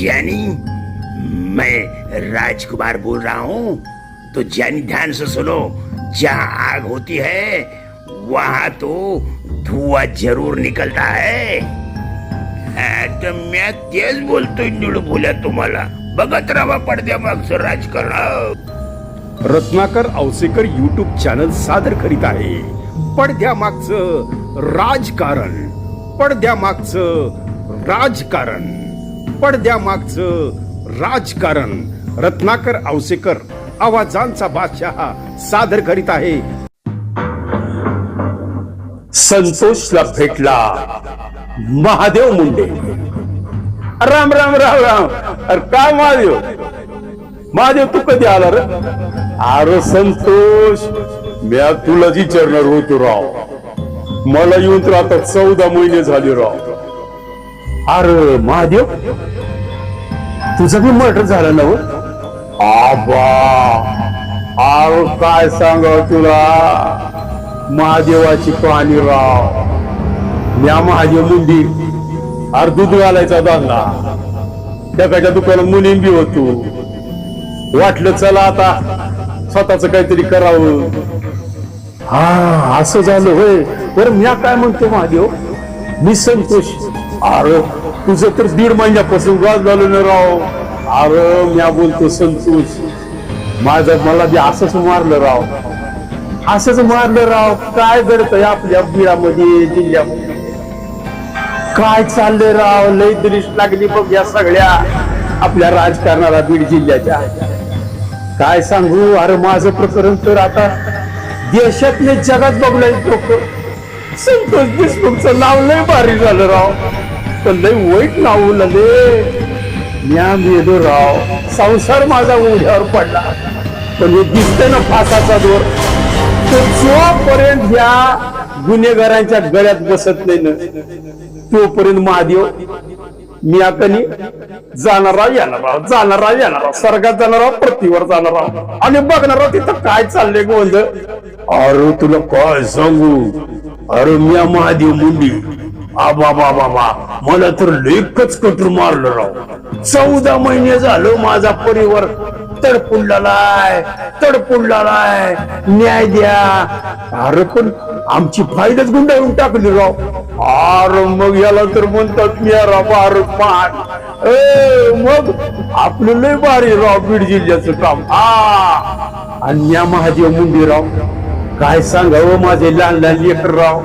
ज्ञानी मैं राजकुमार बोल रहा हूँ तो ज्ञानी ध्यान से सुनो जहाँ आग होती है वहाँ तो धुआं जरूर निकलता है। हा, तर म्या तेच बोलतोय निळ बोल्या तुम्हाला। बघत राहा पडद्या मागचं राजकारण। रत्नाकर औसेकर युट्यूब चॅनल सादर करीत आहे. पडद्या मागचं राजकारण. पडद्या मागचं राजकारण. पडद्या मागचं. राजकारण. रत्नाकर औसेकर आवाजांचा बादशाह सादर करीत आहे. संतोषला भेटला महादेव मुंडे. राम राम राम राम. अरे काय महादेव? महादेव तू कधी आला रे? अरे संतोष मी तुला विचारणार होतो राव. मला येऊन तर आता चौदा महिने झाले राव. अरे महादेव तुझं बी मर्डर झालं ना हो? आबा अरे काय सांगाव तुला? महादेवाची पाणी राव. या महादेव मुंडी अरे दूध घालायचा धंदा त्याच्या दुकानात मुलीं बी होतो. वाटलं चला आता स्वतःच काहीतरी करावं. हा असं झालं होय. बरं मी काय म्हणतो महादेव? मी संतोष. अरे तुझं तर दीड महिन्यापासून गाज झालं ना राव. अरे म्या बोलतो संतोष. माझं मला बी असंच मारलं राव. असंच मारलं राव. काय घडतंय आपल्या बिळामध्ये जिल्ह्यामध्ये काय चाललंय राव? लय दृष्ट लागली बघ या सगळ्या. आपल्या राजकारणाला बीड जिल्ह्याच्या. काय सांगू? अरे माझं प्रकरण तर आता देशातले जगात बघलंय लोक. संतोष देशमुखचं नाव लय भारी झालं राव. तर लय वाईट नावू लगे म्या मेलो राव. संसार माझा उघड्यावर पडला. पण हे दिसतंय ना फासाचा दोर तो जोपर्यंत या गुन्हेगारांच्या गळ्यात बसत नाही ना तोपर्यंत महादेव मी कनी जाणारा राव जाणारा राव स्वर्गात जाणार राव पृथ्वीवर जाणारा आणि बघणारा तिथं काय चाललंय गोंध अरे तुला काय सांगू? अरे म्या महादेव मुंडी. आबा बाबा बा मला तर लेखच कटर मारलं राव. चौदा महिने झालं माझा परिवार तडपुडलाय तडपुडलाय न्याय द्या. अरे पण आमची फाईलच गुंडाळून टाकली राव. आर मग याला तर म्हणतात मेरा बार पान. ए मग आपलं लय भारी राव बीड जिल्ह्याचं काम. हा आणि या महादेव मुंडीराव काय सांगावं माझे लहान लहान लेकर राव?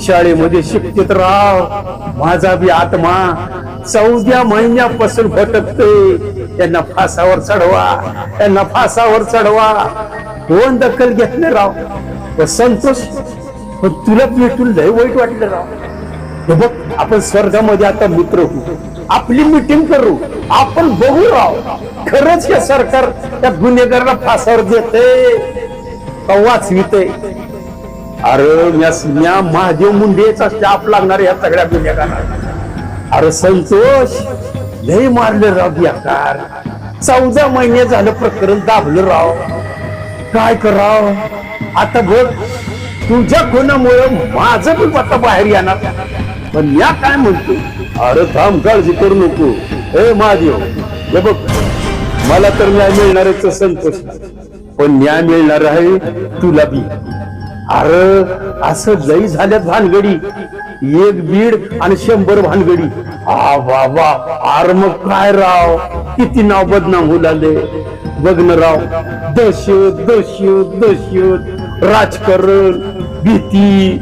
शाळेमध्ये शिकतेत राव. माझा बी आत्मा चौद्या महिन्यापासून भटकते त्यांना फासावर चढवा. त्यांना फासावर चढवा. कोण दखल घेतले राव? संतोष. पण तुला भेटून लय वाईट वाटलं राव. हे बघ आपण स्वर्गामध्ये आता मित्र होऊ. आपली मिटिंग करू. आपण बघू राव. खरंच हे सरकार त्या गुन्हेगाराला फासावर देते का वाचविते अरे म्या या महादेव मुंडेचा शाप लागणार या सगळ्या गुन्हेगारांना. अरे संतोष लय मारले राव बेकार चौदा महिने झालं प्रकरण दाबलं राव. काय कराव? आता बघ तुझ्या खुनामुळे माझं पण पत्ता बाहेर येणार. पण या काय म्हणतो? अरे थांब काळजी करू नको. हे महादेव हे बघ मला तर न्याय मिळणार संतोष पण न्याय मिळणार आहे तुला बी. अरे असं लई झाल्यात भानगडी. एक बीड आणि शंभर भानगडी. आ वा वा आर मग काय राव? किती नाव बदनाम होऊ लागले. बघन राव दहशत दहशत दहशत. राजकारण भीती.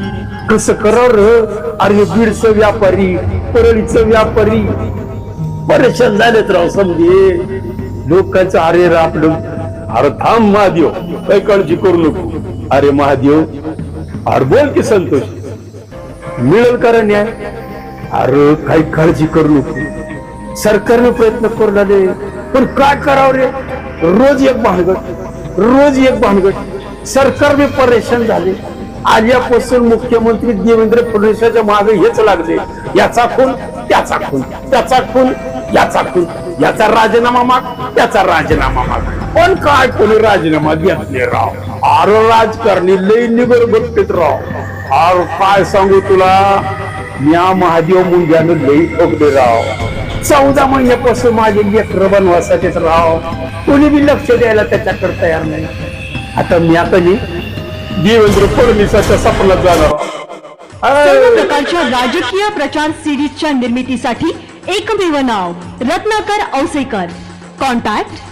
कस करावं र? अरे बीडचं व्यापारी परळीचं व्यापारी. परेशान झालेत राव समजे. लोकांचं अरे रे आपलं अरे थांब महादेव. काही काळजी करू नको. अरे महादेव अरे बोल की संतोष. मिळेल का न्याय? अरे काही काळजी करू नको. सरकारने प्रयत्न करू लागले पण काय करावं रे? रोज एक भानगड रोज एक भानगड. सरकार बी परेशान झाले. आल्यापासून मुख्यमंत्री देवेंद्र फडणवीसाच्या मागे हेच लागले. याचा खून त्याचा खून त्याचा खून याचा खून. याचा राजीनामा माग त्याचा राजीनामा माग. पण काय कोणी राजीनामा घेतले राव? अरे राजकारणी लई निबर बघतेत राव. आर काय सांगू तुला? या महादेव मुंग्यानं लई बघते राव. चौदा महिन्यापासून माझे लेकर बनवासाठीच राव. कोणी बी लक्ष द्यायला त्याच्याकडे तयार नाही. आता मी आता मी देवेंद्र फडणवीसाच्या सपनात जाणार. प्रकारच्या राजकीय प्रचार सिरीजच्या निर्मितीसाठी एकमेव नाव रत्नाकर औसेकर. कॉन्टॅक्ट